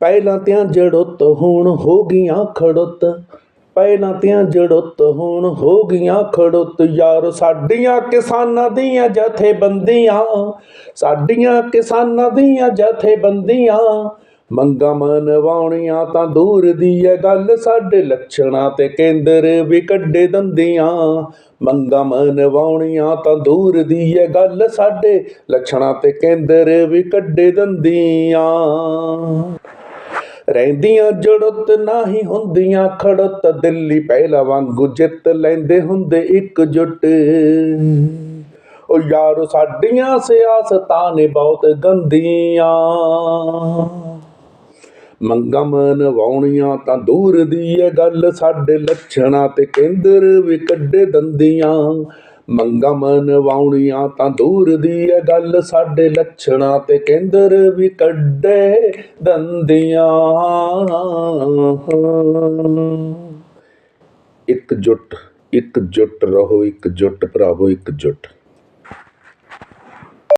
ਪਹਿਲਾਂ ਤਿਆਂ ਜੜੁੱਤ ਹੁਣ ਹੋ ਗਈਆਂ ਖੜੁੱਤ। ਪਹਿਲਾਂ ਤਿਆਂ ਜੜੁੱਤ ਹੁਣ ਹੋ ਗਈਆਂ ਖੜੁੱਤ। ਯਾਰ ਸਾਡੀਆਂ ਕਿਸਾਨਾਂ ਦੀਆਂ ਜਥੇਬੰਦੀਆਂ, ਸਾਡੀਆਂ ਕਿਸਾਨਾਂ ਦੀਆਂ ਜਥੇਬੰਦੀਆਂ। ਮੰਗਾਂ ਮਨਵਾਉਣੀਆਂ ਤਾਂ ਦੂਰ ਦੀ ਐ ਗੱਲ, ਸਾਡੇ ਲੱਛਣਾਂ ਤੇ ਕੇਂਦਰ ਵੀ ਕੱਢੇ ਦੰਦੀਆਂ। ਮੰਗਾਂ ਮਨਵਾਉਣੀਆਂ ਤਾਂ ਦੂਰ ਦੀ ਐ ਗੱਲ, ਸਾਡੇ ਲੱਛਣਾਂ ਤੇ ਕੇਂਦਰ ਵੀ ਕੱਢੇ ਦੰਦੀਆਂ। ਰਹਿੰਦੀਆਂ ਜੜਤ ਨਹੀਂ ਹੁੰਦੀਆਂ, ਖੜਤ ਦਿੱਲੀ ਪਹਿਲਾ ਵਾਂਗੂ ਜਿੱਤ ਲੈਂਦੇ ਹੁੰਦੇ ਇੱਕ ਜੁੱਟ। ਉਹ ਯਾਰ, ਸਾਡੀਆਂ ਸਿਆਸਤਾਂ ਨੇ ਬਹੁਤ ਗੰਦੀਆਂ। ਮੰਗਾਂ ਮਨਵਾਉਣੀਆਂ ਤਾਂ ਦੂਰ ਦੀ ਐ ਗੱਲ ਸਾਡੇ ਲੱਛਣਾਂ ਤੇ ਕੇਂਦਰ ਵੀ ਕੱਢੇ ਦੰਦੀਆਂ। ਮੰਗਾਂ ਮਨਵਾਉਣੀਆਂ ਤਾਂ ਦੂਰ ਦੀ ਐ ਗੱਲ ਸਾਡੇ ਲੱਛਣਾਂ ਤੇ ਕੇਂਦਰ ਵੀ ਕੱਢੇ ਦੰਦੀਆਂ। ਇੱਕ ਜੁੱਟ ਇੱਕ ਜੁੱਟ ਰਹੋ, ਇੱਕ ਜੁੱਟ ਭਰਾਵੋ, ਇੱਕ ਜੁੱਟ।